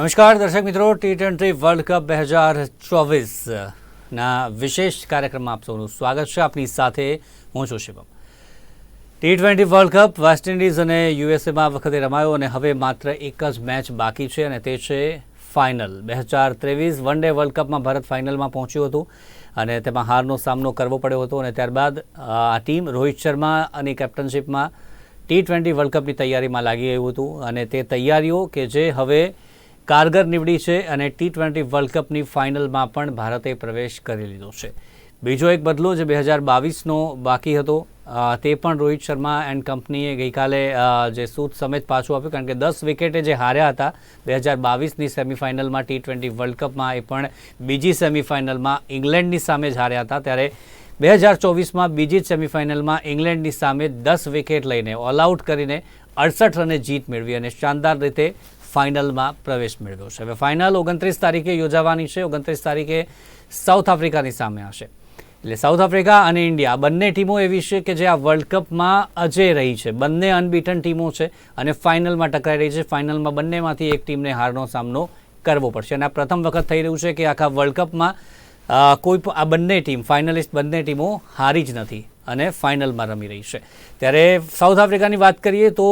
નમસ્કાર, દર્શક મિત્રો ટી ટ્વેન્ટી વર્લ્ડ કપ બે હજાર ચોવીસના વિશેષ કાર્યક્રમમાં આપ સૌનું સ્વાગત છે. આપની સાથે હું છું Shivam. T twenty world cup West Indies અને યુએસએમાં વખતે રમાયો અને હવે માત્ર એક જ મેચ બાકી છે અને તે છે ફાઇનલ બે હજાર ત્રેવીસ વન ડે વર્લ્ડ કપમાં ભારત ફાઇનલમાં પહોંચ્યું હતું અને તેમાં હારનો સામનો કરવો પડ્યો હતો અને ત્યારબાદ આ ટીમ રોહિત શર્મા અને કેપ્ટનશીપમાં ટી ટ્વેન્ટી વર્લ્ડ કપની તૈયારીમાં લાગી ગયું હતું અને તે તૈયારીઓ કે જે હવે કારગર નીવડી છે અને ટી ટ્વેન્ટી વર્લ્ડ કપની ફાઇનલમાં પણ ભારતે પ્રવેશ કરી લીધો છે. બીજો એક બદલો જે બે હજાર બાવીસનો બાકી હતો તે પણ રોહિત શર્મા એન્ડ કંપનીએ ગઈકાલે જે સૂત સમેત પાછું આપ્યું કારણ કે દસ વિકેટે જે હાર્યા હતા, બે હજાર બાવીસની સેમિફાઇનલમાં ટી ટ્વેન્ટી વર્લ્ડ કપમાં એ પણ બીજી સેમિફાઇનલમાં ઇંગ્લેન્ડની સામે જ હાર્યા હતા. ત્યારે બે હજાર ચોવીસમાં બીજી જ સેમિફાઇનલમાં ઇંગ્લેન્ડની સામે દસ વિકેટ લઈને ઓલ આઉટ કરીને અડસઠ રને જીત મેળવી અને શાનદાર રીતે ફાઇનલમાં પ્રવેશ મેળવ્યો છે. હવે ફાઇનલ ઓગણત્રીસ તારીખે યોજાવાની છે. ઓગણત્રીસ તારીખે સાઉથ આફ્રિકાની સામે હશે એટલે સાઉથ આફ્રિકા અને ઇન્ડિયા બંને ટીમો એવી છે કે જે આ વર્લ્ડ કપમાં અજય રહી છે. બંને અનબીટન ટીમો છે અને ફાઇનલમાં ટકરાઈ રહી છે. ફાઇનલમાં બંનેમાંથી એક ટીમને હારનો સામનો કરવો પડશે. અને આ પ્રથમ વખત થઈ રહ્યું છે કે આખા વર્લ્ડ કપમાં કોઈ આ બંને ટીમ, ફાઇનલિસ્ટ બંને ટીમો હારી જ નથી અને ફાઇનલમાં રમી રહી છે. ત્યારે સાઉથ આફ્રિકાની વાત કરીએ તો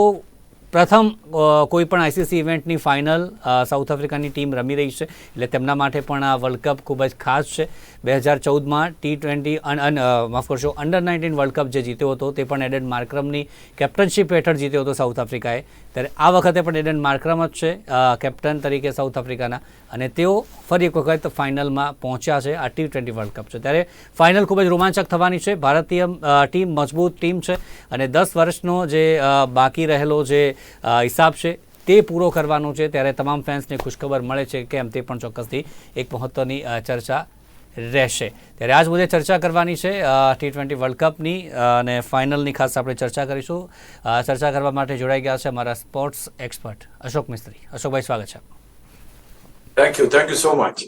પ્રથમ કોઈપણ કોઈ પણ આઈસીસી ઇવેન્ટની ફાઇનલ સાઉથ આફ્રિકાની ટીમ રમી રહી છે. એટલે તેમના માટે પણ આ વર્લ્ડ કપ ખૂબ જ ખાસ છે. બે હજાર ચૌદમાં ટી ટ્વેન્ટી માફ કરશો અંડર નાઇન્ટીન વર્લ્ડ કપ જે જીત્યો હતો તે પણ એડન માર્ક્રમની કેપ્ટનશીપ હેઠળ જીત્યો હતો સાઉથ આફ્રિકાએ. ત્યારે આ વખતે પણ એડન માર્ક્રમ જ છે કેપ્ટન તરીકે સાઉથ આફ્રિકાના. અને તેઓ ફરી એક વખત ફાઇનલમાં પહોંચ્યા છે આ ટી ટ્વેન્ટી વર્લ્ડ કપ છે. ત્યારે ફાઇનલ ખૂબ જ રોમાંચક થવાની છે. ભારતીય ટીમ મજબૂત ટીમ છે. અને દસ વર્ષનો જે બાકી રહેલો જે હિસાબ છે તે પૂરો કરવાનો છે. ત્યારે તમામ ફેન્સને ખુશખબર મળે છે કેમ તે પણ ચોક્કસથી એક મહત્ત્વની ચર્ચા રહેશે. ત્યારે આજ મુદ્દે ચર્ચા કરવાની છે ટી ટ્વેન્ટી વર્લ્ડ કપની અને ફાઇનલની ખાસ આપણે ચર્ચા કરીશું. ચર્ચા કરવા માટે જોડાઈ ગયા છે અમારા સ્પોર્ટ્સ એક્સપર્ટ અશોક મિસ્ત્રી. અશોકભાઈ સ્વાગત છે. Thank you thank you so much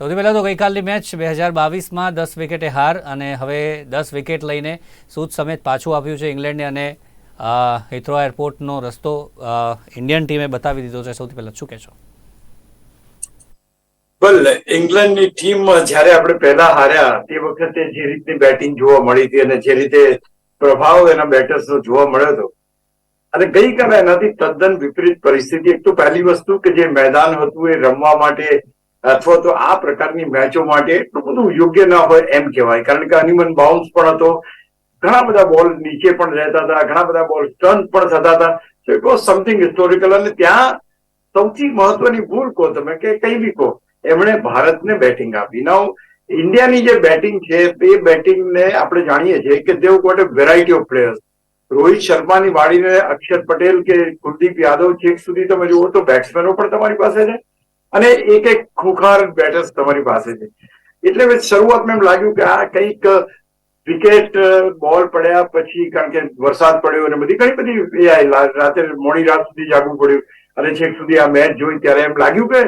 સૌથી પહેલાં તો ગઈકાલની મેચ બે હજાર બાવીસમાં દસ વિકેટે હાર અને હવે દસ વિકેટ લઈને સૂત સમેત પાછું આપ્યું છે ઇંગ્લેન્ડને અને હિથ્રો એરપોર્ટનો રસ્તો ઇન્ડિયન ટીમે બતાવી દીધો છે. સૌથી પહેલા શું કહેશો? વેલ ઇંગ્લેન્ડની ટીમ જ્યારે આપણે પહેલા હાર્યા, તે વખતે જે રીતની બેટિંગ જોવા મળી હતી અને જે રીતે પ્રભાવ એના બેટર્સનો જોવા મળ્યો હતો. અને ગઈકાલે એનાથી તદ્દન વિપરીત પરિસ્થિતિ. એક તો પહેલી વસ્તુ કે જે મેદાન હતું એ રમવા માટે અથવા તો આ પ્રકારની મેચો માટે એટલું બધું યોગ્ય ના હોય એમ કહેવાય. કારણ કે અનિમન બાઉન્સ પણ હતો. ઘણા બધા બોલ નીચે પણ રહેતા હતા, ઘણા બધા બોલ ટર્ન પણ થતા હતા. તો ઇટ વોઝ સમથિંગ હિસ્ટોરિકલ અને ત્યાં સૌથી મહત્વની ભૂલ કહો તમે કે કઈ બી કહો, એમણે ભારતને બેટિંગ આપી. નાવ ઇન્ડિયાની જે બેટિંગ છે, એ બેટિંગને આપણે જાણીએ છીએ કે they've got a variety of players Rohit શર્માની વાળીને અક્ષર પટેલ કે કુલદીપ યાદવ છેક સુધી તમે જુઓ તો બેટ્સમેનો પણ તમારી પાસે છે અને એક એક ખુખાર બેટર્સ તમારી પાસે છે. એટલે શરૂઆતમાં એમ લાગ્યું કે આ કંઈક વિકેટ બોલ પડ્યા પછી કારણ કે વરસાદ પડ્યો અને બધી ઘણી બધી રાતે મોડી રાત સુધી જાગવું પડ્યું. અને છેક સુધી આ મેચ જોઈ ત્યારે એમ લાગ્યું કે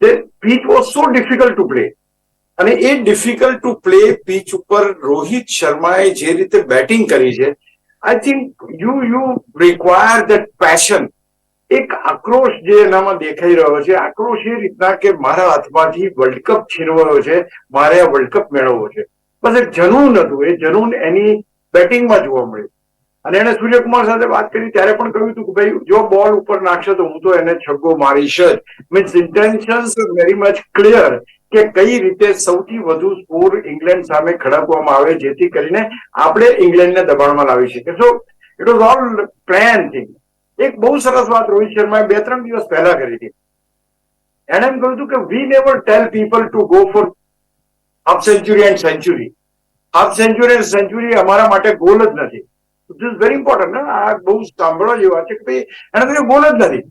તે pitch was so difficult to play અને એ ડિફિકલ્ટ ટુ પ્લે પીચ ઉપર રોહિત શર્માએ જે રીતે બેટિંગ કરી છે I think you you require that passion એક આક્રોશ જે એનામાં દેખાઈ રહ્યો છે, આક્રોશ એ રીતના કે મારા હાથમાંથી વર્લ્ડ કપ છીનવાયો છે, મારે આ વર્લ્ડ કપ મેળવવો છે. બસ એક જનૂન હતું. એ જનૂન એની બેટિંગમાં જોવા મળ્યું. અને એને સૂર્યકુમાર સાથે વાત કરી, ત્યારે પણ કહ્યું હતું કે ભાઈ, જો બોલ ઉપર નાખશે તો હું તો એને છગ્ગો મારીશ જ. Means intentions very much clear કે કઈ રીતે સૌથી વધુ સ્કોર ઇંગ્લેન્ડ સામે ખડકવામાં આવે, જેથી કરીને આપણે ઇંગ્લેન્ડને દબાણમાં લાવી શકીએ. So it was all plan thing એક બહુ સરસ વાત રોહિત શર્માએ બે ત્રણ દિવસ પહેલા કરી હતી. એણે એમ કહ્યું હતું કે we never tell people to go for half century and century half century and century અમારા માટે ગોલ જ નથી. ધીસ વેરી ઇમ્પોર્ટન્ટ આ બહુ સાંભળવા જેવા છે કે ભાઈ એના કહ્યું ગોલ જ નથી.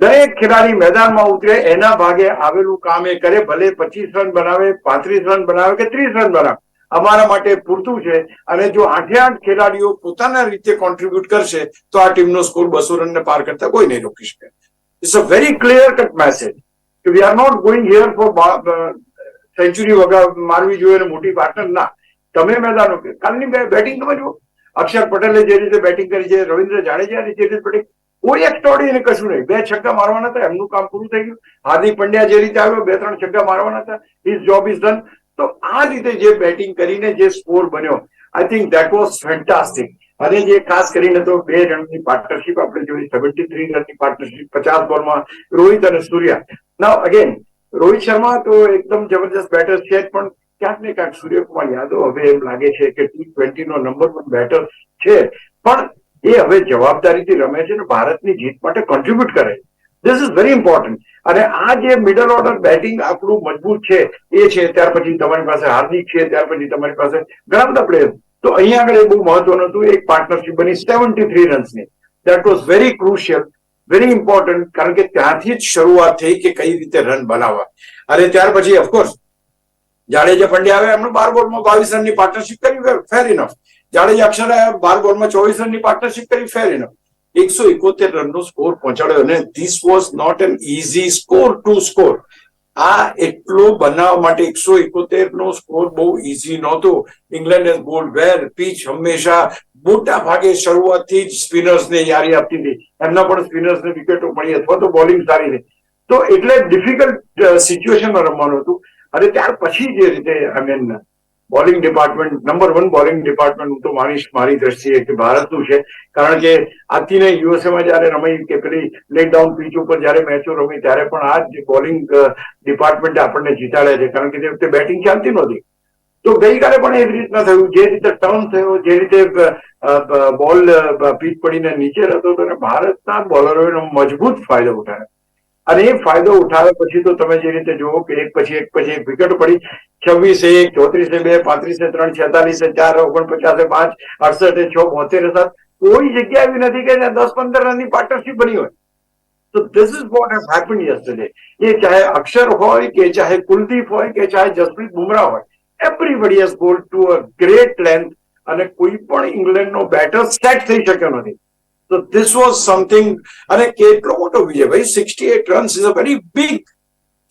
દરેક ખેલાડી મેદાનમાં ઉતરે, એના ભાગે આવેલું કામ એ કરે, ભલે પચીસ રન બનાવે, પાંત્રીસ રન બનાવે કે ત્રીસ રન બનાવે. અમારા માટે પૂરતું છે અને જો આઠે આઠ ખેલાડીઓ પોતાના રીતે કોન્ટ્રીબ્યુટ કરશે, તો આ ટીમનો સ્કોર બસો રનને પાર કરતા કોઈ નહીં રોકી શકે. It's a very clear cut message we are not going here for century વગર મારવી જોઈએ મોટી પાર્ટનર ના. તમે મેદાન કાલની બેટિંગ તમે જુઓ. અક્ષર પટેલે જે રીતે બેટિંગ કરી છે, રવિન્દ્ર જાડેજાની જે રીતે બેટિંગ કોઈ એક એક્સ્ટ્રોડિનરી કશું નહીં. બે છગ્ગા મારવાના હતા, એમનું કામ પૂરું થઈ ગયું. હાર્દિક પંડ્યા જે રીતે આવ્યો, બે ત્રણ છગ્ગા મારવાના હતા. હિઝ જોબ ઇઝ ડન તો આ રીતે જે બેટિંગ કરીને જે સ્કોર બન્યો I think that was fantastic અને જે ખાસ કરીને તો બે રનની પાર્ટનરશિપ આપણે જોઈ સેવન્ટી થ્રી રનની પાર્ટનરશિપ પચાસ બોલમાં રોહિત અને સૂર્યા. ના અગેન રોહિત શર્મા તો એકદમ જબરજસ્ત બેટર છે, પણ ક્યાંક ને ક્યાંક સૂર્યકુમાર યાદવ હવે એમ લાગે છે કે ટી ટ્વેન્ટી નો નંબર વન બેટર છે. પણ એ હવે જવાબદારીથી રમે છે અને ભારતની જીત માટે કોન્ટ્રીબ્યુટ કરે છે. ધીસ ઇઝ વેરી ઇમ્પોર્ટન્ટ અને આ જે મિડલ ઓર્ડર બેટિંગ આપણું મજબૂત છે, એ છે, ત્યાર પછી તમારી પાસે હાર્દિક છે, ત્યાર પછી તમારી પાસે ઘણા બધા પ્લેયર તો અહીંયા આગળ એ બહુ મહત્વનું હતું, એક પાર્ટનરશિપ બની seventy three રન્સની that was very crucial very important કારણ કે ત્યાંથી જ શરૂઆત થઈ કે કઈ રીતે રન બનાવવા. અને ત્યાર પછી ઓફકોર્સ જાડેજા પંડ્યા આવે એમણે બાર બોલમાં બાવીસ રનની પાર્ટનરશિપ કરી ફેર ઇનફ જાડેજા અક્ષરે બાર બોલમાં ચોવીસ રનની પાર્ટનરશિપ કરી ફેર ઇનફ એકસો એકોતેર રનનો સ્કોર પહોંચાડ્યો અને this was not an easy score to score આ એટલો બનાવવા માટે એકસો એકોતેર નો સ્કોર બહુ ઇઝી નહોતો. England has bowled where pitch હંમેશા મોટા ભાગે શરૂઆતથી જ સ્પિનર્સને યારી આપતી હતી. એમના પણ સ્પિનર્સને વિકેટો મળી અથવા તો બોલિંગ સારી રહી તો એટલે ડિફિકલ્ટ સિચ્યુએશનમાં રમવાનું હતું. અને ત્યાર પછી જે રીતે I mean bowling department number one bowling department હું તો માનીશ મારી દ્રષ્ટિએ કે ભારતનું છે. કારણ કે આજથી ને યુએસએમાં જયારે રમાઈ કે પેલી લેટ ડાઉન પીચ ઉપર જયારે મેચો રમી, ત્યારે પણ આ જ બોલિંગ ડિપાર્ટમેન્ટ આપણને જીતાડ્યા છે. કારણ કે તે વખતે બેટિંગ ચાલતી નહોતી. તો ગઈકાલે પણ એવી રીતના થયું, જે રીતે ટર્ન થયો, જે રીતે બોલ પીચ પડીને નીચે રહેતો હતો અને ભારતના બોલરોએ મજબૂત ફાયદો ઉઠાવ્યો. અને એ ફાયદો ઉઠાવ્યા પછી તો તમે જે રીતે જુઓ કે એક પછી એક પછી એક વિકેટ પડી. છવ્વીસે એક, ચોત્રીસે બે, પાંત્રીસે ત્રણ, છેતાલીસે ચાર, ઓગણપચાસે પાંચ, અડસઠે છ, બોતેર સાત. કોઈ જગ્યા એવી નથી કે દસ પંદર રનની પાર્ટનરશિપ બની હોય. તો this is what has happen yesterday એ ચાહે અક્ષર હોય કે ચાહે કુલદીપ હોય કે ચાહે જસપ્રીત બુમરાહ હોય everybody has goal to a great length અને કોઈ પણ ઇંગ્લેન્ડનો બેટર સેટ થઈ શક્યો નથી. તો ધીસ વોઝ સમથિંગ અને કેટલો મોટો વિજય, ભાઈ sixty eight runs is a very big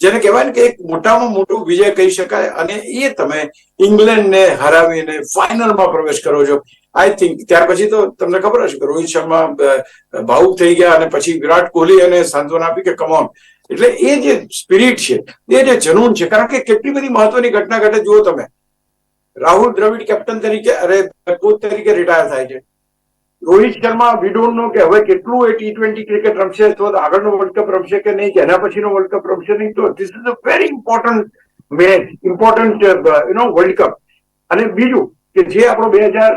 જેને કહેવાય ને કે એક મોટામાં મોટો વિજય કહી શકાય, અને એ તમે ઇંગ્લેન્ડને હરાવીને ફાઇનલમાં પ્રવેશ કરો છો. આઈ થિંક ત્યાર પછી તો તમને ખબર હશે કે રોહિત શર્મા ભાવુક થઈ ગયા અને પછી વિરાટ કોહલી અને સાંત્વના આપી કે કમોન એટલે એ જે સ્પિરિટ છે, એ જે જનૂન છે, કારણ કે કેટલી બધી મહત્વની ઘટના ઘટે જુઓ તમે. રાહુલ દ્રવિડ કેપ્ટન તરીકે અરે કોચ તરીકે રિટાયર થાય છે. Rohit Sharma we don't know કે હવે કેટલું એ ટી ટ્વેન્ટી ક્રિકેટ રમશે, તો આગળનો વર્લ્ડ કપ રમશે કે નહીં, કે એના પછીનો વર્લ્ડ કપ રમશે નહીં, તો this is a very important match important you know world cup અને બીજું કે જે આપણો બે હજાર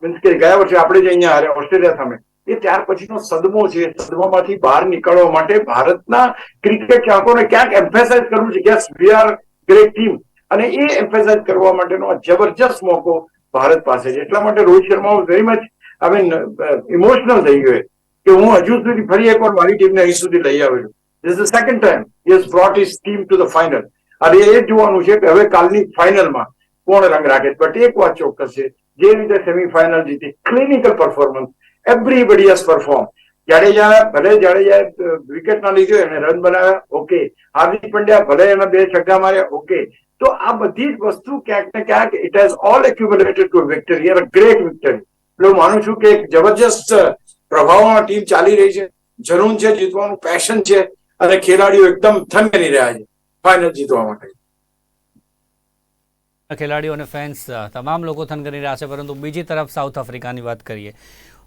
મીન્સ કે ગયા વર્ષે આપણે જે અહીંયા ઓસ્ટ્રેલિયા સામે એ ત્યાર પછીનો સદમો છે. સદમામાંથી બહાર નીકળવા માટે ભારતના ક્રિકેટ ચાહકોને ક્યાંક એમ્ફેસાઇઝ કરવું છે કે વી આર ગ્રેટ ટીમ અને એ એમ્ફેસાઇઝ કરવા માટેનો જબરજસ્ત મોકો ભારત પાસે છે. એટલા માટે Rohit Sharma very much I mean emotional થઈ ગયો કે હું હજુ સુધી ફરી એકવાર મારી ટીમને અહીં સુધી લઈ આવ્યો છું. This the second time yes brought is team to the final અને એ જોવાનું છે કે હવે કાલની ફાઇનલમાં કોણ રંગ રાખે. બટ એક વાત ચોક્કસ છે, જે રીતે સેમીફાઇનલ જીતી clinical performance everybody has perform Jadeja ભલે જાડેજાએ વિકેટ ના લીધો, એને રન બનાવ્યા ઓકે હાર્દિક પંડ્યા ભલે એના બે છગ્ગા માર્યા ઓકે તો આ બધી જ વસ્તુ ક્યાંક ને ક્યાંક it has all accumulated to victory yeah great victory એટલે માનું છું કે એક જબરજસ્ત પ્રભાવમાં ટીમ ચાલી રહી છે. જરૂર છે જીતવાનું પેશન છે, અને ખેલાડીઓ એકદમ થમેલી રહ્યા છે ફાઇનલ જીતવા માટે. ખેલાડીઓ અને ફેન્સ તમામ લોકો થનગની રહ્યા છે, પરંતુ બીજી તરફ સાઉથ આફ્રિકાની વાત કરીએ.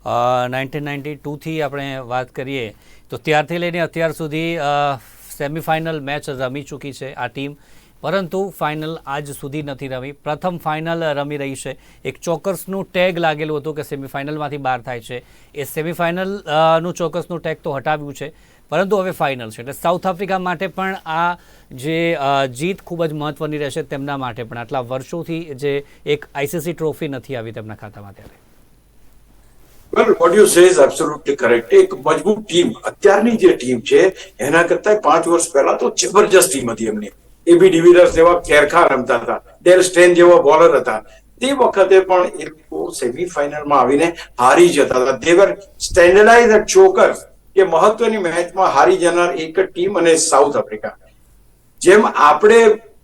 નાઇન્ટીન નાઇન્ટી ટુથી આપણે વાત કરીએ, તો ત્યારથી લઈને અત્યાર સુધી સેમિફાઇનલ મેચ રમી ચૂકી છે આ ટીમ પરંતુ ફાઇનલ આજ સુધી નથી રમી. પ્રથમ ફાઇનલ રમી રહી છે. એક ચોક્કસનું ટેગ લાગેલું હતું કે સેમિફાઇનલમાંથી બહાર થાય છે. એ સેમિફાઇનલનું ચોક્કસનું ટેગ તો હટાવ્યું છે. પરંતુ હવે ફાઇનલ છે. એટલે સાઉથ આફ્રિકા માટે પણ આ જે જીત ખૂબ જ મહત્ત્વની રહેશે તેમના માટે પણ. આટલા વર્ષોથી જે એક આઈસીસી ટ્રોફી નથી આવી તેમના ખાતામાં ત્યારે well what you say is absolutely correct એક મજબૂત ટીમ અત્યારની જે ટીમ છે એના કરતા પાંચ વર્ષ પહેલા તો જબરજસ્ત ટીમ હતી એમની એબી ડિવિલર્સ જેવા કેરખા રમતા હતા ડેલ સ્ટેન જેવા બોલર હતા તે વખતે પણ એ લોકો સેમીફાઇનલમાં આવીને હારી જતા હતા દેવર સ્ટેન્ડર્ડાઇઝ ચોકર્સ કે મહત્વની મેચમાં હારી જનાર એક ટીમ અને સાઉથ આફ્રિકા જેમ આપણે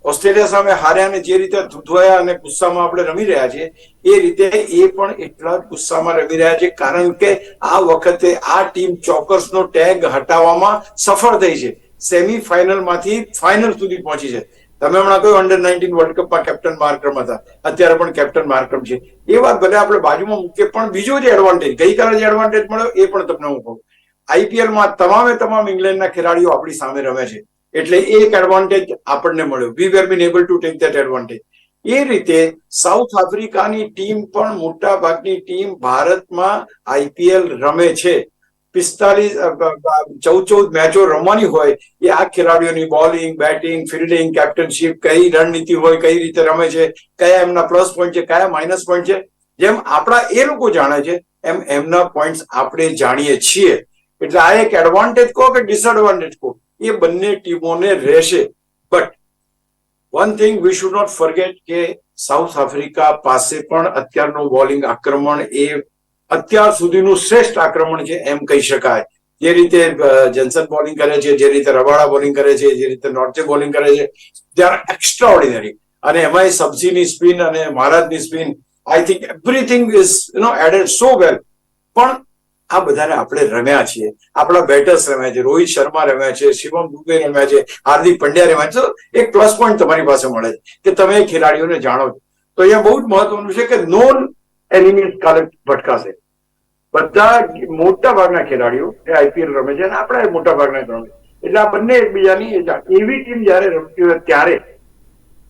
ઓસ્ટ્રેલિયા સામે હાર્યા અને જે રીતે ધૂધવાયા અને ગુસ્સામાં આપણે રમી રહ્યા છીએ, એ રીતે એ પણ એટલા ગુસ્સામાં રમી રહ્યા છે. કારણ કે આ વખતે આ ટીમ ચોકર્સનો ટેગ હટાવવામાં સફળ થઈ છે. સેમી માંથી ફાઇનલ સુધી પહોંચી છે. તમે હમણાં કહ્યું અંડર નાઇન્ટીન વર્લ્ડ કપમાં કેપ્ટન માર્કરમ હતા. અત્યારે પણ કેપ્ટન માર્કરમ છે. એ વાત ભલે આપણે બાજુમાં મૂકીએ, પણ બીજો જે એડવાન્ટેજ ગઈકાલે જે એડવાન્ટેજ મળ્યો, એ પણ તમને હું કહું. આઈપીએલમાં તમામે તમામ ઇંગ્લેન્ડના ખેલાડીઓ આપણી સામે રમે છે. એટલે એક એડવાન્ટેજ આપણને મળ્યો. We were been able to take that advantage એ રીતે સાઉથ આફ્રિકાની ટીમ પણ મોટા ભાગની ટીમ ભારતમાં આઈપીએલ રમે છે. પિસ્તાલીસ ચૌદ ચૌદ મેચો રમવાની હોય એ આ ખેલાડીઓની બોલિંગ બેટિંગ ફિલ્ડિંગ કેપ્ટનશીપ કઈ રણનીતિ હોય, કઈ રીતે રમે છે, કયા એમના પ્લસ પોઈન્ટ છે, કયા માઇનસ પોઈન્ટ છે, જેમ આપણા એ લોકો જાણે છે, એમ એમના પોઈન્ટ આપણે જાણીએ છીએ. એટલે આ એક એડવાન્ટેજ કહો કે ડિસએડવાન્ટેજ કહો. એ બંને ટીમોને રહેશે. But one thing we should not forget કે સાઉથ આફ્રિકા પાસે પણ અત્યારનું બોલિંગ આક્રમણ એ અત્યાર સુધીનું શ્રેષ્ઠ આક્રમણ છે એમ કહી શકાય. જે રીતે જેન્સન બોલિંગ કરે છે, જે રીતે રબાડા બોલિંગ કરે છે, જે રીતે નોર્ચે બોલિંગ કરે છે દે આર એક્સ્ટ્રા ઓર્ડિનરી અને એમાંય સબ્જીની સ્પિન અને મહારાજની spin I think everything is you know added so well પણ આ બધાને આપણે રમ્યા છીએ. આપણા બેટર્સ રમ્યા છે, રોહિત શર્મા રમ્યા છે, શિવમ દુબે રમ્યા છે, હાર્દિક પંડ્યા રમ્યા છે. એક પ્લસ પોઈન્ટ તમારી પાસે મળે છે, કે તમે ખેલાડીઓને જાણો છો. તો અહીંયા બહુ જ મહત્વનું છે કે નોન એનિમીઝ કાલે ભટકાશે. બધા મોટા ભાગના ખેલાડીઓ એ આઈપીએલ રમે છે અને આપણા મોટા ભાગના રમે એટલે આ બંને એકબીજાની એવી ટીમ જયારે રમતી હોય ત્યારે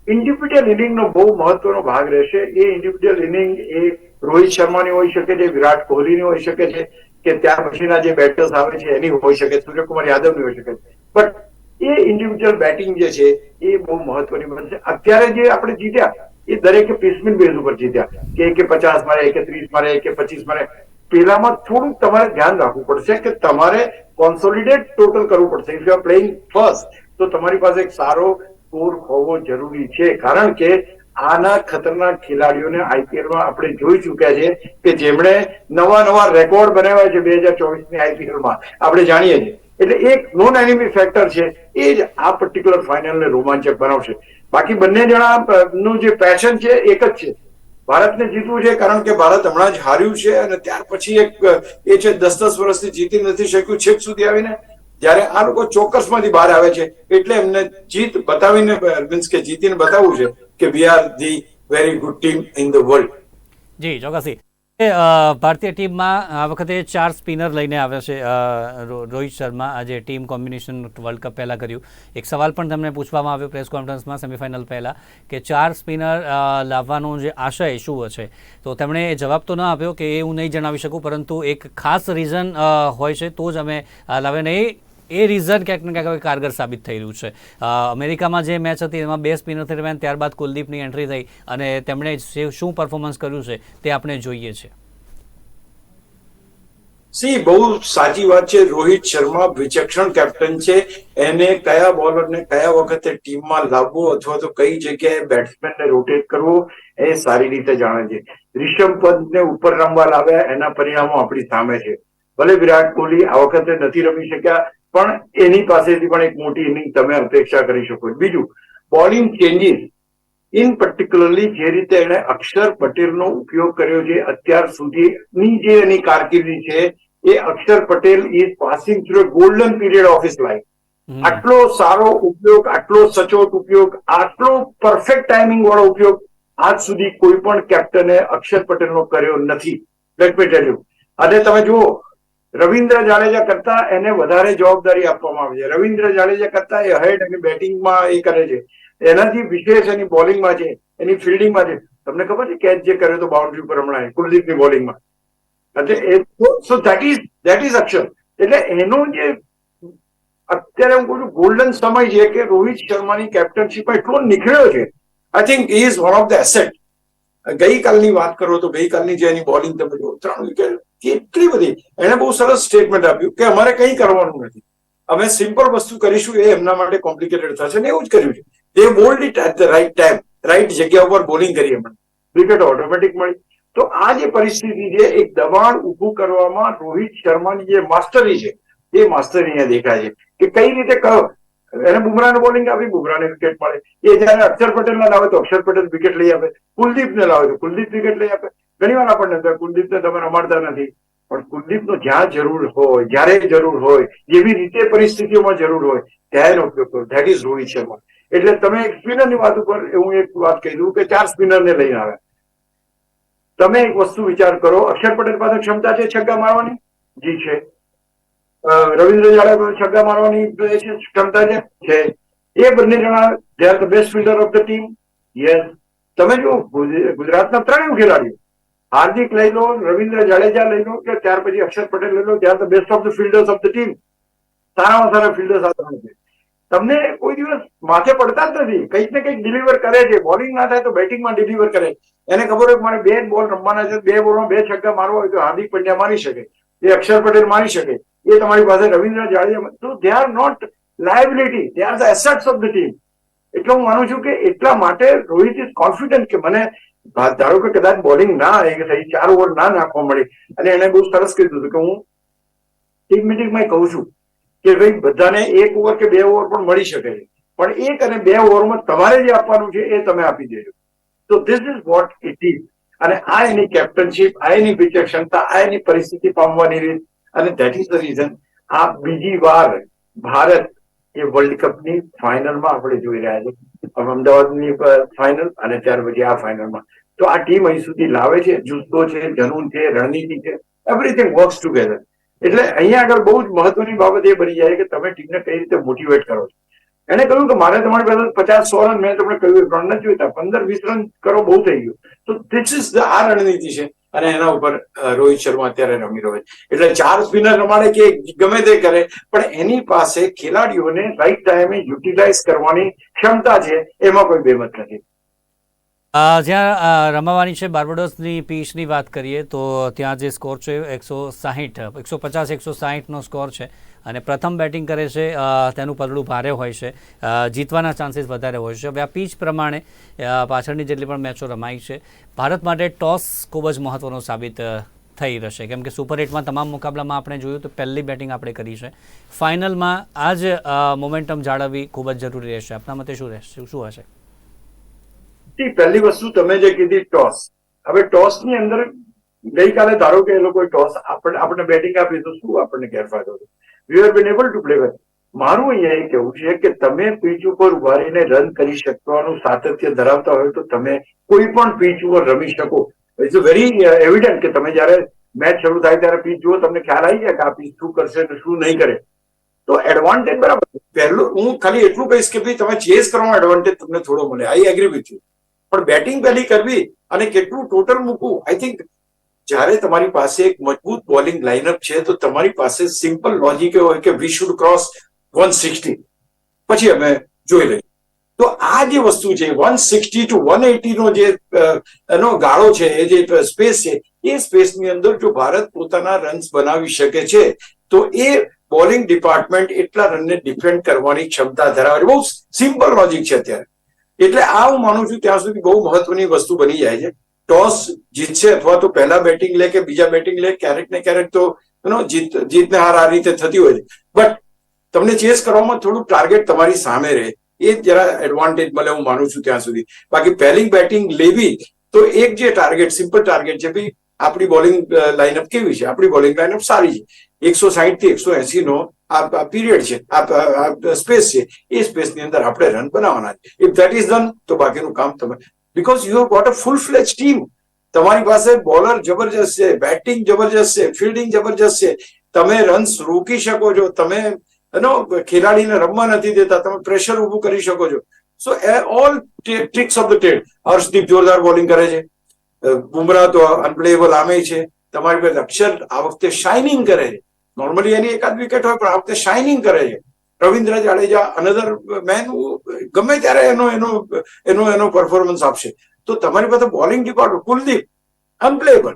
ઇન્ડિવિડ્યુઅલ ઇનિંગનો બહુ મહત્વનો ભાગ રહેશે. એ ઇન્ડિવિડ્યુઅલ ઇનિંગ એ રોહિત શર્માની હોઈ શકે છે, વિરાટ કોહલીની હોઈ શકે છે કે ત્યાર પછીના જે બેટર્સ આવે છે, એની હોઈ શકે, સૂર્યકુમાર યાદવની હોઈ શકે બટ એ ઇન્ડિવિજ્યુઅલ બેટિંગ જે છે, એ બહુ મહત્વની બનશે અત્યારે જે આપણે જીત્યા, એ દરેકે પેસમેન બેઝ ઉપર જીત્યા. કે એક પચાસ મારે કે ત્રીસ મારે કે પચીસ મારે. પેલામાં થોડુંક તમારે ધ્યાન રાખવું પડશે કે તમારે કોન્સોલિડેટ ટોટલ કરવું પડશે. ઇફ પ્લેઇંગ ફર્સ્ટ તો તમારી પાસે એક સારો સ્કોર હોવો જરૂરી છે. કારણ કે આના ખતરનાક ખેલાડીઓને આઈપીએલમાં આપણે જોઈ ચુક્યા છે કે જેમણે નવા નવા રેકોર્ડ બનાવ્યા છે બે હજાર ચોવીસની આઈપીએલમાં. આપણે જાણીએ છીએ. એટલે એક નોન એનિમી ફેક્ટર છે, એ જ આ પર્ટિક્યુલર ફાઇનલને રોમાંચક બનાવશે. બાકી બંને જણા નું જે પેશન છે, એક જ છે. ભારતને જીતવું છે કારણ કે ભારત હમણાં જ હાર્યું છે અને ત્યાર પછી એક, એ છે દસ દસ વર્ષથી જીતી નથી શક્યું છેક સુધી આવીને. જ્યારે આ લોકો ચોક્કસમાંથી બહાર આવે છે, એટલે એમને જીત બતાવીને, મીન્સ કે જીતીને બતાવવું છે કે we are the very good team in the world જી ચોક્કસી ભારતીય ટીમમાં આ વખતે ચાર સ્પિનર લઈને આવ્યા છે રોહિત શર્મા આજે ટીમ કોમ્બિનેશન વર્લ્ડ કપ પહેલાં કર્યું. એક સવાલ પણ તમને પૂછવામાં આવ્યો પ્રેસ કોન્ફરન્સમાં સેમિફાઇનલ પહેલાં, કે ચાર સ્પિનર લાવવાનો જે આશય શું છે તો તેમણે જવાબ તો ન આપ્યો કે એ હું નહીં જણાવી શકું, પરંતુ એક ખાસ રીઝન હોય છે, તો જ અમે લાવે લાવ્યા. ને એ રિઝન ક્યાંક ને ક્યાંક કારગર સાબિત થઈ રહ્યું છે. અમેરિકામાં જે મેચ હતી, એમાં બે સ્પિનરથી રમ્યા ત્યારબાદ કુલદીપની એન્ટ્રી થઈ અને તેમણે શું પરફોર્મન્સ કર્યું છે તે આપણે જોઈએ છે. સી, બહુ સાચી વાત છે. રોહિત શર્મા વિચક્ષણ કેપ્ટન છે. એને કયા બોલરને કયા વખતે ટીમમાં લાવવો અથવા તો કઈ જગ્યાએ બેટ્સમેનને રોટેટ કરવો એ સારી રીતે જાણે છે. રિષભ પંતને ઉપર રમવા લાવ્યા, એના પરિણામો આપણી સામે છે. ભલે વિરાટ કોહલી આ વખતે નથી રમી શક્યા પણ એની પાસેથી પણ એક મોટી ઇનિંગ તમે અપેક્ષા કરી શકો બીજું બોલિંગ ચેન્જીસ ઇન પર્ટિક્યુલરલી જે રીતે એણે અક્ષર પટેલનો ઉપયોગ કર્યો છે અત્યાર સુધીની જે એની કારકિર્દી છે એ Axar Patel is passing through golden period of his life આટલો સારો ઉપયોગ આટલો સચોટ ઉપયોગ આટલો પરફેક્ટ ટાઈમિંગ વાળો ઉપયોગ આજ સુધી કોઈ પણ કેપ્ટને અક્ષર પટેલનો કર્યો નથી. લેટ મી ટેલ યુ અને તમે જુઓ રવિન્દ્ર જાડેજા કરતા એને વધારે જવાબદારી આપવામાં આવે છે. રવિન્દ્ર જાડેજા કરતા એ હેડ અને બેટિંગમાં એ કરે છે. એનાથી વિશેષ એની બોલિંગમાં છે, એની ફિલ્ડિંગમાં છે. તમને ખબર છે કેચ જે કર્યો તો બાઉન્ડ્રી પર હમણાં કુલદીપની બોલિંગમાં. એટલે એ so that is that is Axar. એટલે એનો જે, અત્યારે હું કહું છું ગોલ્ડન સમય છે કે રોહિત શર્માની કેપ્ટનશીપમાં એટલો નીકળ્યો છે. I think is one of the asset ગઈકાલની વાત કરો તો ગઈકાલની જે એની બોલિંગ તમે જો ત્રણ વિકેટ કેટલી બધી એને બહુ સરસ સ્ટેટમેન્ટ આપ્યું કે અમારે કંઈ કરવાનું નથી. અમે સિમ્પલ વસ્તુ કરીશું, એ એમના માટે કોમ્પ્લિકેટેડ થશે ને એવું જ કર્યું છે. તે bowled it at the right time right જગ્યા ઉપર બોલિંગ કરી એમણે. વિકેટ ઓટોમેટિક મળી. તો આ જે પરિસ્થિતિ છે, એક દબાણ ઊભું કરવામાં રોહિત શર્માની જે માસ્ટરી છે, એ માસ્ટરી અહીંયા દેખાય છે. કે કઈ રીતે કહો એને બુમરાને બોલિંગ આપી બુમરાને વિકેટ મળે. એ જયારે અક્ષર પટેલને લાવે તો અક્ષર પટેલ વિકેટ લઈ આપે, કુલદીપને લાવે તો કુલદીપ વિકેટ લઈ આપે. ઘણી વાર આપણને કુલદીપને તમે રમાડતા નથી. પણ કુલદીપનો જ્યાં જરૂર હોય, જ્યારે જરૂર હોય, જેવી રીતે પરિસ્થિતિઓમાં જરૂર હોય ત્યારે ઉપયોગ કરો. ધેટ ઇઝ રોહિત શર્મા એટલે તમે એક સ્પિનરની વાત ઉપર હું એક વાત કહી દઉં કે ચાર સ્પિનરને લઈને આવ્યા તમે એક વસ્તુ વિચાર કરો, અક્ષર પટેલ પાસે ક્ષમતા છે છગ્ગા મારવાની? જી છે. રવિન્દ્ર જાડેજા છગ્ગા મારવાની છે, ક્ષમતા છે? છે. એ બંને જણા they are the best fielder of the team yes તમે જો ગુજ- ગુજરાતના ત્રણેય ખેલાડીઓ હાર્દિક લઈ લો, રવિન્દ્ર જાડેજા લઈ લો કે ત્યાર પછી અક્ષર પટેલ લઈ લો ત્યાં તો best of the fielders of the team સારામાં સારા ફિલ્ડર્સ આવતા છે. તમને કોઈ દિવસ માથે પડતા જ નથી. કંઈક ને કંઈક ડિલિવર કરે છે. બોલિંગ ના થાય તો બેટિંગમાં ડિલિવર કરે. એને ખબર હોય કે મારે બે બોલ રમવાના છે. બે બોલમાં બે છગ્ગા મારવા હોય તો હાર્દિક પંડ્યા મારી શકે. એ અક્ષર પટેલ મારી શકે. એ તમારી પાસે રવિન્દ્ર જાડેજા તો they are not liability they are the assets of the team એટલે હું માનું છું કે એટલા માટે રોહિત ઇઝ કોન્ફિડન્ટ કે મને ધારો કે કદાચ બોલિંગ ના આવે સહી ચાર ઓવર ના નાખવા મળે અને એને બહુ સરસ કીધું હતું કે હું ટીમ મિટિંગમાં કહું છું કે ભાઈ, બધાને એક ઓવર કે બે ઓવર પણ મળી શકે છે. પણ એક અને બે ઓવરમાં તમારે જે આપવાનું છે એ તમે આપી દેજો. તો this is what it is અને આ એની કેપ્ટનશીપ આ એની વિચક્ષણતા, આ એની પરિસ્થિતિ પામવાની રીત, અને ધેટ ઇઝ ધ રીઝન આ બીજી વાર ભારત એ વર્લ્ડ કપની ફાઇનલમાં આપણે જોઈ રહ્યા છે અમદાવાદની ફાઇનલ અને ત્યાર પછી આ ફાઇનલમાં તો આ ટીમ અહીં સુધી લાવે છે જુસ્સો છે, જનૂન છે, રણનીતિ છે એવરીથિંગ વર્ક્સ ટુગેધર એટલે અહીંયા આગળ બહુ જ મહત્વની બાબત એ બની જાય કે તમે ટીમને કઈ રીતે મોટિવેટ કરો છો. એને કહ્યું કે મારે તમારી પાસે પચાસ સો રન, મેં તમને કહ્યું રન નથી જોઈતા પંદર, વીસ રન કરો બહુ થઈ ગયું. તો ધીસ ઇઝ આ રણનીતિ છે. અને એના ઉપર રોહિત શર્મા અત્યારે રમી રહ્યો છે. એટલે ચાર સ્પિનર રમાડે કે ગમે તે કરે, પણ એની પાસે ખેલાડીઓને રાઈટ ટાઈમે યુટિલાઇઝ કરવાની ક્ષમતા છે, એમાં કોઈ બેમત નથી. જ્યાં રમાવાની છે બાર્બડોસની પીચની વાત કરીએ તો ત્યાં જે સ્કોર છે એકસો સાહીઠ, એકસો પચાસ, એકસો સાહીઠનો સ્કોર છે અને પ્રથમ બેટિંગ કરે છે તેનું પગલું ભારે હોય છે જીતવાના ચાન્સીસ વધારે હોય છે. હવે આ પીચ પ્રમાણે પાછળની જેટલી પણ મેચો રમાઈ છે, ભારત માટે ટોસ ખૂબ જ મહત્ત્વનો સાબિત થઈ રહેશે. કેમ કે સુપર એટમાં તમામ મુકાબલામાં આપણે જોયું તો પહેલી બેટિંગ આપણે કરી છે. ફાઇનલમાં આ જ મોમેન્ટમ જાળવવી ખૂબ જ જરૂરી રહેશે. આપના મતે શું રહેશે? શું હશે? પહેલી વસ્તુ તમે જે કીધી ટોસ. હવે ટોસની અંદર ગઈકાલે ધારો કે એ લોકોએ ટોસ આપણે, આપણને બેટિંગ આપી, તો શું આપણને ગેરફાયદો થયો? We are been able to play well મારું અહીંયા એ કેવું છે કે તમે પીચ ઉપર ઊભા રન કરી શકવાનું સાતત્ય ધરાવતા હોય તો તમે કોઈ પણ પીચ ઉપર રમી શકો. ઇટ્સ વેરી એવિડન્ટ કે તમે જ્યારે મેચ શરૂ થાય ત્યારે પીચ જુઓ, તમને ખ્યાલ આવી જાય કે આ પીચ શું કરશે અને શું નહીં કરે. તો એડવાન્ટેજ બરાબર. પહેલું, હું ખાલી એટલું કહીશ કે ભાઈ તમે ચેસ કરવાનો એડવાન્ટેજ તમને થોડો મળે. આઈ એગ્રી વિથ યુ પણ બેટિંગ પહેલી કરવી અને કેટલું ટોટલ મૂકવું આઈ થિંક જ્યારે તમારી પાસે એક મજબૂત બોલિંગ લાઇનઅપ છે, તો તમારી પાસે સિમ્પલ લોજિક હોય કે we should cross one sixty પછી અમે જોઈ લઈએ. તો આ જે વસ્તુ છે વન સિક્સટી ટુ વન નો જે એનો ગાળો છે, એ જે સ્પેસ છે, એ સ્પેસની અંદર જો ભારત પોતાના રન્સ બનાવી શકે છે, તો એ બોલિંગ ડિપાર્ટમેન્ટ એટલા રનને ડિફેન્ડ કરવાની ક્ષમતા ધરાવે બહુ સિમ્પલ લોજિક છે અત્યારે. એટલે આ હું માનું છું ત્યાં સુધી બહુ મહત્વની વસ્તુ બની જાય છે. ટોસ જીતશે અથવા તો પહેલા બેટિંગ લે કે બીજા બેટિંગ લે, ક્યારેક ને ક્યારેક તો જીત જીતને હાર આ રીતે થતી હોય છે. બટ તમને ચેસ કરવામાં થોડું ટાર્ગેટ તમારી સામે રહે. એ જરા એડવાન્ટેજ મળે હું માનું છું ત્યાં સુધી. બાકી પહેલી બેટિંગ લેવી તો એક જે ટાર્ગેટ સિમ્પલ ટાર્ગેટ છે, ભાઈ આપણી બોલિંગ લાઇનઅપ કેવી છે? આપણી બોલિંગ લાઇનઅપ સારી છે. એકસો સાહીઠથી એકસો એસી નો આ પીરિયડ છે. આ સ્પેસ છે. એ સ્પેસની અંદર આપણે રન બનાવવાના છે. ઇફ ધેટ ઇઝ ડન તો બાકીનું કામ તમે because you have got a full fledge team તમારી પાસે બોલર જબરજસ્ત છે બેટિંગ જબરજસ્ત છે ફિલ્ડિંગ જબરજસ્ત છે. તમે રન્સ રોકી શકો છો. તમે, એનો, ખેલાડીને રમવા નથી દેતા. તમે પ્રેશર ઊભું કરી શકો છો. So all tricks of the trade Harshdeep જોરદાર બોલિંગ કરે છે. બુમરાહ તો અનપ્લેએબલ આમે છે. તમારી પાસે અક્ષર આ વખતે શાઇનિંગ કરે છે. નોર્મલી એની એકાદ વિકેટ હોય, પણ આ વખતે શાઇનિંગ કરે છે. રવિન્દ્ર જાડેજા અનધર મેન ગમે ત્યારે એનો એનો એનો એનો પરફોર્મન્સ આપશે. તો તમારી પાસે બોલિંગ ડિપાર્ટમેન્ટ કુલદીપ અનપ્લેએબલ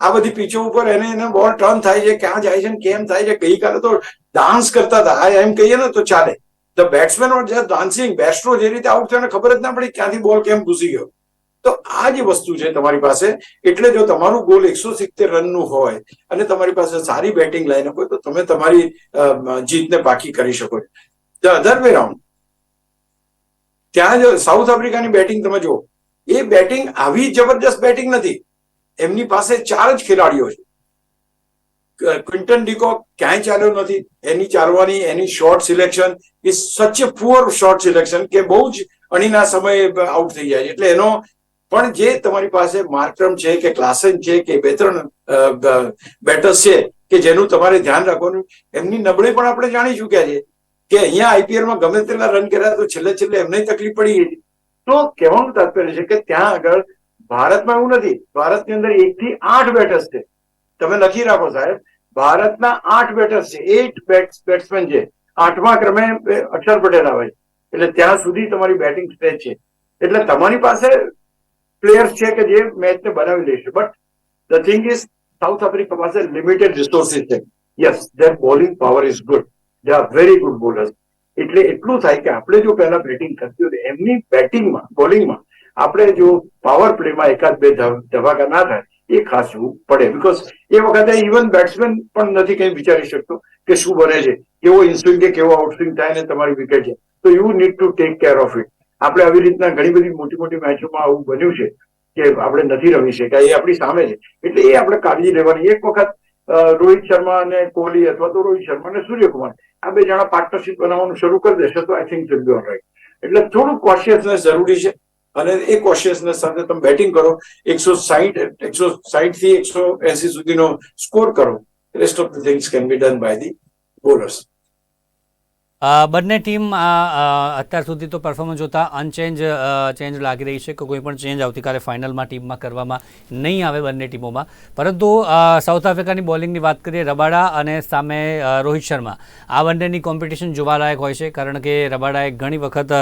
આ બધી પીચો ઉપર એને એને બોલ ટર્ન થાય છે, ક્યાં જાય છે કેમ થાય છે, ગઈકાલે તો ડાન્સ કરતા હતા. આ એમ કહીએ ને તો ચાલે. The batsmen or just dancing Bairstow જે રીતે આઉટ થયો ખબર જ ના પડી ક્યાંથી બોલ કેમ ઘૂસી ગયો. તો આ જે વસ્તુ છે તમારી પાસે, એટલે જો તમારું ગોલ એકસો સિત્તેર રનનું હોય અને તમારી પાસે સારી બેટિંગ લાઈન હોય, તો તમે તમારી જીતને પાકી કરી શકો છો. ધ અધર વે રાઉન્ડ ત્યાં જ સાઉથ આફ્રિકાની બેટિંગ તમે જુઓ, એ બેટિંગ આવી જબરજસ્ત બેટિંગ નથી. એમની પાસે ચાર જ ખેલાડીઓ છે. ક્વિન્ટન ડિકો ક્યાંય ચાલ્યો નથી. એની ચાલવાની, એની શોર્ટ સિલેક્શન ઇઝ સચ એ પુઅર શોર્ટ સિલેક્શન કે બહુ જ અણીના સમયે આઉટ થઈ જાય. એટલે એનો પણ જે તમારી પાસે માર્ક્રમ છે કે ક્લાસન છે કે બે ત્રણ બેટર્સ છે કે જેનું તમારે ધ્યાન રાખવાનું, એમની નબળી પણ આપણે જાણી ચૂક્યા છે કે અહીંયા આઈપીએલમાં ગમે તેટલા રન કર્યા તો છેલ્લે છેલ્લે એમને તકલીફ પડી ગઈ તો કહેવાનું તાત્પર્ય છે કે ત્યાં આગળ ભારતમાં એવું નથી. ભારતની અંદર એક થી આઠ બેટર્સ છે. તમે લખી રાખો સાહેબ, ભારતના આઠ બેટર્સ છે. એટ બેટ્સમેન છે. આઠમા ક્રમે અક્ષર પટેલ આવે એટલે ત્યાં સુધી તમારી બેટિંગ સ્ટેજ છે. એટલે તમારી પાસે પ્લેયર્સ છે કે જે મેચને બનાવી લેશે but the thing is South Africa પાસે લિમિટેડ રિસોર્સિસ છે. Yes their bowling power is good they are very good bowlers એટલે એટલું થાય કે આપણે જો પહેલા બેટિંગ કરતી હોય એમની બેટિંગમાં બોલિંગમાં આપણે જો પાવર પ્લેમાં એકાદ બે ધબ- ધબાકા ના થાય, એ ખાસવું પડે. બીકોઝ એ વખતે ઇવન બેટ્સમેન પણ નથી કઈ વિચારી શકતો કે શું બને છે. કેવો ઇન્સ્વિંગ કે કેવો આઉટસ્વિંગ થાય ને તમારી વિકેટ છે. તો you need to take care of it આપણે આવી રીતના ઘણી બધી મોટી મોટી મેચોમાં આવું બન્યું છે કે આપણે નથી રમી શક્યા, એ આપણી સામે છે. એટલે એ આપણે કાળજી લેવાની. એક વખત રોહિત શર્મા અને કોહલી અથવા તો રોહિત શર્મા અને સૂર્યકુમાર, આ બે જણા પાર્ટનરશિપ બનાવવાનું શરૂ કરી દેશે, તો I think will be alright એટલે થોડું કોશિયસનેસ જરૂરી છે અને એ કોશિયસનેસ સાથે તમે બેટિંગ કરો. એકસો સાહીઠ એકસો સાહીઠથી એકસો એસી સુધીનો સ્કોર કરો. Rest of the things can be done by the bowlers બંને ટીમ અત્યાર સુધી તો પરફોર્મન્સ જોતા અનચેન્જ ચેન્જ લાગી રહી છે કે કોઈ પણ ચેન્જ આવતીકાલે ફાઇનલમાં ટીમમાં કરવામાં નહીં આવે બંને ટીમોમાં. પરંતુ સાઉથ આફ્રિકાની બોલિંગની વાત કરીએ, રબાડા અને સામે રોહિત શર્મા. આ બંનેની કોમ્પિટિશન જોવાલાયક હોય છે, કારણ કે રબાડાએ ઘણી વખત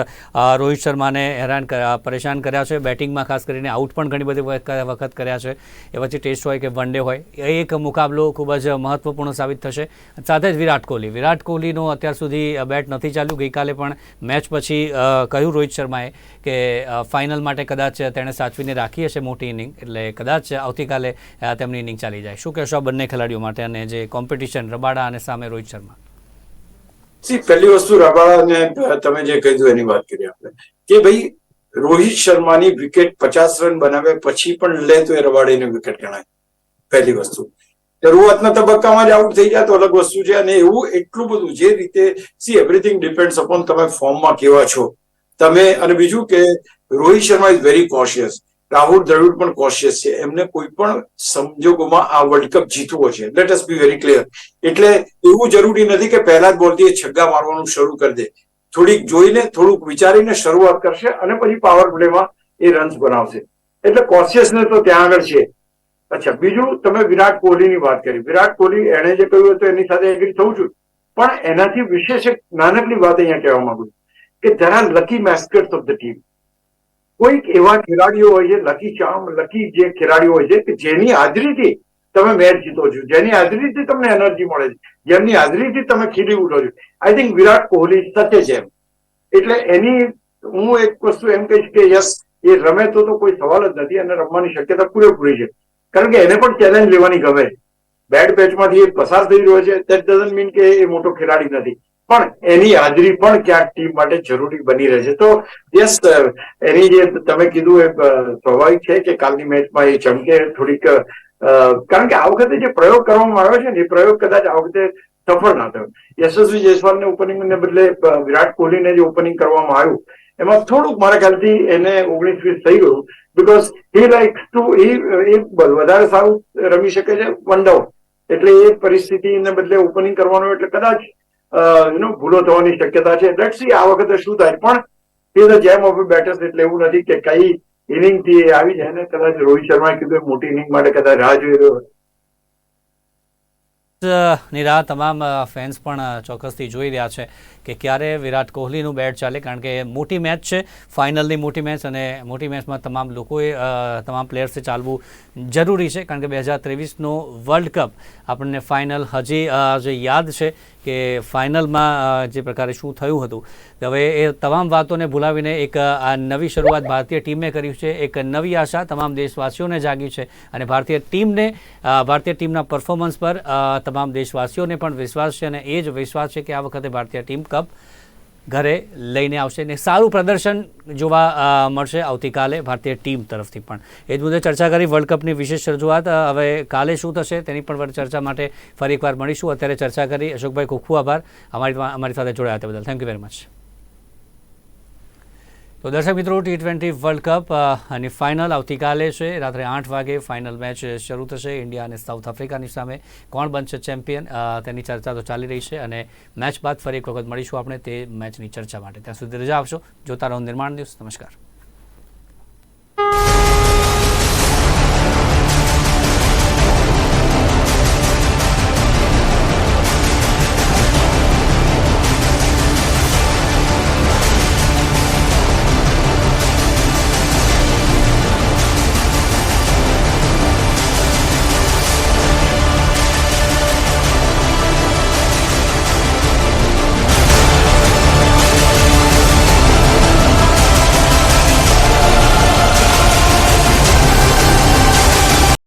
રોહિત શર્માને હેરાન પરેશાન કર્યા છે. બેટિંગમાં ખાસ કરીને આઉટ પણ ઘણી બધી વખત કર્યા છે. એ પછી ટેસ્ટ હોય કે વન ડે હોય, એ એક મુકાબલો ખૂબ જ મહત્વપૂર્ણ સાબિત થશે. સાથે જ વિરાટ કોહલી. વિરાટ કોહલીનો અત્યાર સુધી બેટ નથી ચાલ્યું. ગઈકાલે પણ મેચ પછી કહ્યું રોહિત શર્માએ કે ફાઇનલ માટે કદાચ તેણે સાચવીને રાખી હશે મોટી ઇનિંગ. એટલે કદાચ આવતીકાલે તેમની ઇનિંગ ચાલી જાય. શું કહેશો બંને ખેલાડીઓ માટે અને જે કોમ્પિટિશન રબાડા અને સામે રોહિત શર્મા? સી, પહેલી વસ્તુ રબાડાને તમે જે કહ્યું એની વાત કરીએ આપણે. કે ભાઈ, રોહિત શર્માની વિકેટ પચાસ રન બનાવ્યા પછી પણ લે તો એ રબાડીને વિકેટ ગણાય. પહેલી વસ્તુ. શરૂઆતના તબક્કામાં જ આઉટ થઈ જાય તો અલગ વસ્તુ છે અને એવું એટલું બધું જે રીતે સી એવરીથિંગ ડિપેન્ડ્સ અપોન તમે ફોર્મમાં કેવા છો. તમે અને બીજું કે Rohit Sharma is very cautious Rahul Dravid પણ કોશિયસ છે. એમને કોઈ પણ સંજોગોમાં આ વર્લ્ડ કપ જીતવો છે. Let us be very clear એટલે એવું જરૂરી નથી કે પહેલા જ બોલથી એ છગ્ગા મારવાનું શરૂ કરી દે. થોડીક જોઈને, થોડુંક વિચારીને શરૂઆત કરશે અને પછી પાવર પ્લેમાં એ રન્સ બનાવશે. એટલે કોશિયસનેસ તો ત્યાં આગળ છે. અચ્છા, બીજું તમે વિરાટ કોહલીની વાત કરી. વિરાટ કોહલી એણે જે કહ્યું હતું એની સાથે એગ્રી થવું છું પણ એનાથી વિશેષ એક નાનકડી વાત અહીંયા કહેવા માંગુ કે જરા lucky mascots of the team કોઈક એવા ખેલાડીઓ હોય છે લકી ચામ લકી જે ખેલાડીઓ હોય છે, કે જેની હાજરીથી તમે મેચ જીતો છો, જેની હાજરીથી તમને એનર્જી મળે છે, જેમની હાજરીથી તમે ખીલી ઉઠો છો. આઈ થિંક વિરાટ કોહલી સચે છે એમ. એટલે એની હું એક વસ્તુ એમ કહીશ કે યસ, એ રમે તો કોઈ સવાલ જ નથી અને રમવાની શક્યતા પૂરેપૂરી છે. કારણ કે એને પણ ચેલેન્જ લેવાની ગમે. બેડ પેચમાંથી એ પસાર થઈ રહ્યો છે. દેટ ડઝન્ટ મીન કે એ મોટો ખેલાડી નથી. પણ એની હાજરી પણ ક્યાંક ટીમ માટે જરૂરી બની રહે છે. તો યસ એની જે તમે કીધું એ સ્વાભાવિક છે કે કાલની મેચમાં એ ચમકે થોડીક કારણ કે આ વખતે જે પ્રયોગ કરવામાં આવ્યો છે ને, એ પ્રયોગ કદાચ આ વખતે સફળ ના થયો. યશસ્વી જયસ્વાલને ઓપનિંગને બદલે વિરાટ વિરાટ કોહલીને જે ઓપનિંગ કરવામાં આવ્યું એમાં થોડુંક મારા ખ્યાલથી એને ઓગણીસ વીસ થઈ ગયું બીકોઝ હી લાઈક ટુ એ વધારે સારું રમી શકે છે વન ડાઉન એટલે એ પરિસ્થિતિને બદલે ઓપનિંગ કરવાનું એટલે કદાચ યુ ભૂલો થવાની શક્યતા છે. લેટ સી આ વખતે શું થાય. પણ એ ધ જેમ ઓફ બેટર્સ એટલે એવું નથી કે કઈ ઇનિંગથી એ આવી જાય ને. કદાચ રોહિત શર્માએ કીધું મોટી ઇનિંગ માટે કદાચ રાહ જોઈ રહ્યો ની રાહ તમામ ફેન્સ પણ ચોક્કસથી જોઈ રહ્યા છે કે ક્યારે વિરાટ કોહલીનું બેટ ચાલે, કારણ કે મોટી મેચ છે ફાઇનલની મોટી મેચ અને મોટી મેચમાં તમામ લોકોએ તમામ પ્લેયર્સે ચાલવું જરૂરી છે, કારણ કે બે હજાર ત્રેવીસનો વર્લ્ડ કપ આપણને ફાઇનલ હજી જે યાદ છે કે ફાઇનલમાં જે પ્રકારે શું થયું હતું. હવે એ તમામ વાતોને ભૂલાવીને એક આ નવી શરૂઆત ભારતીય ટીમે કરી છે. એક નવી આશા તમામ દેશવાસીઓને જાગી છે અને ભારતીય ટીમને ભારતીય ટીમના પરફોર્મન્સ પર તમામ દેશવાસીઓને પણ વિશ્વાસ છે અને એ જ વિશ્વાસ છે કે આ વખતે ભારતીય ટીમ કપ ઘરે લઈને આવશે ને સારું પ્રદર્શન જોવા મળશે આવતીકાલે ભારતીય ટીમ તરફથી પણ. એ જ મુદ્દે ચર્ચા કરી વર્લ્ડ કપની વિશેષ રજૂઆત હવે કાલે શું થશે તેની પણ ચર્ચા માટે ફરી એકવાર મળીશું. અત્યારે ચર્ચા કરી અશોકભાઈ, ખૂબ ખૂબ આભાર. અમારી અમારી સાથે જોડાયા બદલ. થેન્ક યુ વેરી મચ તો દર્શક મિત્રો ટી ટ્વેન્ટી વર્લ્ડ કપ અને ફાઇનલ આવતીકાલે છે. રાત્રે આઠ વાગે ફાઇનલ મેચ શરૂ થશે. ઇન્ડિયા અને સાઉથ આફ્રિકાની સામે કોણ બનશે ચેમ્પિયન તેની ચર્ચા તો ચાલી રહી છે અને મેચ બાદ ફરી એક વખત મળીશું આપણે તે મેચની ચર્ચા માટે. ત્યાં સુધી રજા આપશો. જોતા રહો નિર્માણ ન્યૂઝ. નમસ્કાર.